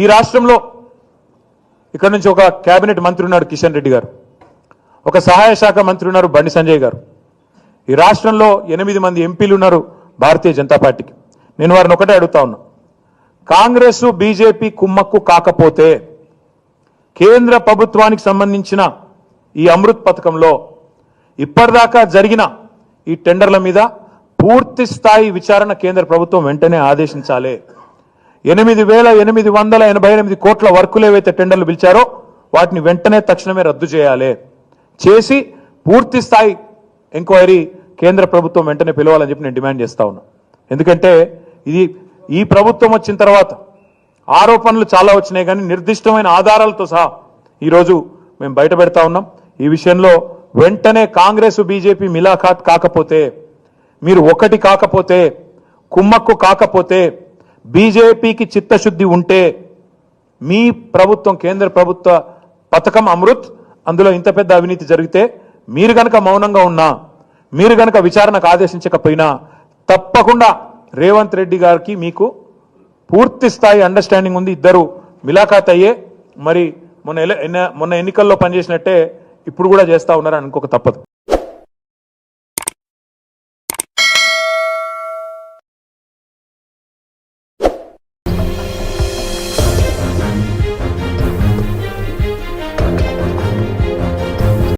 ఈ రాష్ట్రంలో ఇక్కడ నుంచి ఒక కేబినెట్ మంత్రి ఉన్నారు కిషన్ రెడ్డి గారు. ఒక సహాయ శాఖ మంత్రి ఉన్నారు బండి సంజయ్ గారు. ఈ రాష్ట్రంలో ఎనిమిది మంది ఎంపీలు ఉన్నారు భారతీయ జనతా పార్టీకి. నేను వారిని ఒకటే అడుగుతా ఉన్నా. కాంగ్రెస్ బీజేపీ కుమ్మక్కు కాకపోతే కేంద్ర ప్రభుత్వానికి సంబంధించిన ఈ అమృత్ పథకంలో ఇప్పటిదాకా జరిగిన ఈ టెండర్ల మీద పూర్తి స్థాయి విచారణ కేంద్ర ప్రభుత్వం వెంటనే ఆదేశించాలి. ఎనిమిది వేల ఎనిమిది వందల ఎనభై ఎనిమిది కోట్ల వర్కులు ఏవైతే టెండర్లు పిలిచారో వాటిని వెంటనే తక్షణమే రద్దు చేయాలి. చేసి పూర్తి స్థాయి ఎంక్వైరీ కేంద్ర ప్రభుత్వం వెంటనే పిలవాలని చెప్పి నేను డిమాండ్ చేస్తా ఉన్నా. ఎందుకంటే ఇది ఈ ప్రభుత్వం వచ్చిన తర్వాత ఆరోపణలు చాలా వచ్చినాయి కానీ నిర్దిష్టమైన ఆధారాలతో సహా ఈరోజు మేము బయట పెడతా ఉన్నాం. ఈ విషయంలో వెంటనే కాంగ్రెస్ బీజేపీ మిలాఖాత్ కాకపోతే మీరు ఒకటి కాకపోతే కుమ్మక్కు కాకపోతే బీజేపీకి చిత్తశుద్ధి ఉంటే మీ ప్రభుత్వం కేంద్ర ప్రభుత్వ పథకం అమృత్ అందులో ఇంత పెద్ద అవినీతి జరిగితే మీరు గనక మౌనంగా ఉన్నా మీరు గనక విచారణకు ఆదేశించకపోయినా తప్పకుండా రేవంత్ రెడ్డి గారికి మీకు పూర్తి స్థాయి అండర్స్టాండింగ్ ఉంది. ఇద్దరు మిలాఖాత్ అయ్యే మరి మొన్న మొన్న ఎన్నికల్లో పనిచేసినట్టే ఇప్పుడు కూడా చేస్తా ఉన్నారని అనుకోక తప్పదు.